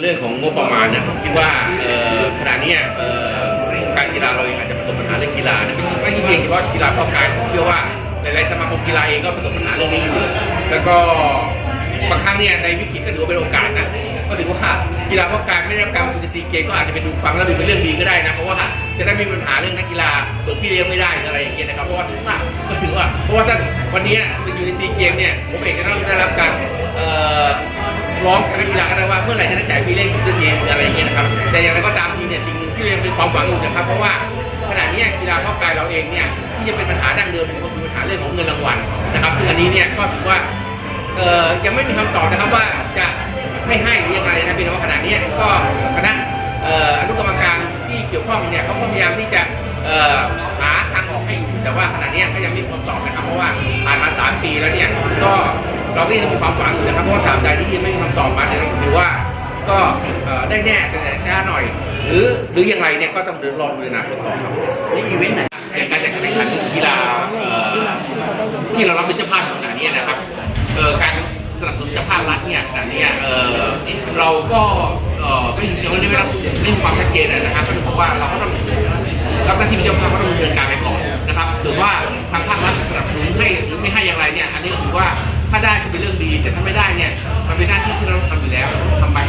เรื่องของงบประมาณเนี่ยผมคิดว่าขณะนี้การกีฬาเราเองอาจจะประสบปัญหาเรื่องกีฬานะไม่ใช่เพียงเฉพาะกีฬาข้อกายผมเชื่อว่าหลายๆสมาคมกีฬาเองก็ประสบปัญหาเรื่องนี้อยู่ แล้วก็บางครั้งเนี่ยในวิกฤตก็ถือว่าเป็นโอกาสนะก็ถือว่ากีฬาข้อกายไม่ได้รับการเป็นซีเกมก็อาจจะเป็นดูฟังแล้วดูเป็นเรื่องดีก็ได้นะเพราะว่าจะได้ไม่มีปัญหาเรื่องนักกีฬาส่งพี่เลี้ยงไม่ได้อะไรอย่างเงี้ยนะครับเพราะว่าถือว่าก็ถือว่าเพราะว่าถ้าวันนี้อยู่ในซีเกมเนี่ยผมเองก็ต้องได้รับการ ร้องกันักกีฬากันนะว่าเมื่อไหร่จะได้จ่ายฟรีเล่นของตัวเองหรืออะไรอย่างเงี้ยนะครับแต่อย่างไรก็ตามทีเนี่ยสิ่งหนึ่งที่เรายังมีความหวังอยู่นะครับเพราะว่าขณะนี้กีฬาข้อกายเราเองเนี่ยที่จะเป็นปัญหาดั้งเดิมก็คือปัญหาเรื่องของเงินรางวัลนะครับซึ่งอันนี้เนี่ยก็ถือว่าเอ่อยังไม่มีคำตอบนะครับว่าจะไม่ให้หรือยังไงนะพี่น้องขณะนี้ก็คณะเอ่ออนุกรรมการที่เกี่ยวข้องเนี่ยเขาก็พยายามที่จะเอ่อหาทางออกให้อยู่แต่ว่าขณะนี้ก็ยังไม่มีคำตอบนะครับเพราะว่าผ่านมาสามปีแล้วเนี่ยก็เราก็ยังมีความหวังอยู่นะครับเพราะว่าตาบใด ได้แน่แต่ช้าหน่อย หรือหรือยังไงเนี่ยก็ต้องเดินรอดูอนาคตต่อครับนี่อีเวนต์ไหนในการจัดการแข่งขันกีฬาเอ่อที่เรารับเป็นเจ้าภาพขนาดนี้นะครับเอ่อการสนับสนุนจากภาครัฐเนี่ยขนาดนี้เอ่อเราก็เอ่อก็ยังไม่ได้รับไม่มีความชัดเจนนะครับก็ถือว่าเราก็ต้องรับหน้าที่เป็นเจ้าภาพก็ต้องดำเนินการไปก่อนนะครับส่วนว่าทางภาครัฐจะสนับสนุนให้หรือไม่ให้อย่างไรเนี่ยอันนี้ก็ถือว่าถ้าได้ก็เป็นเรื่องดี แต่ถ้าไม่ได้เนี่ยมันเป็นหน้าที่ที่เราต้องทำอยู่แล้วเราต้องทำไป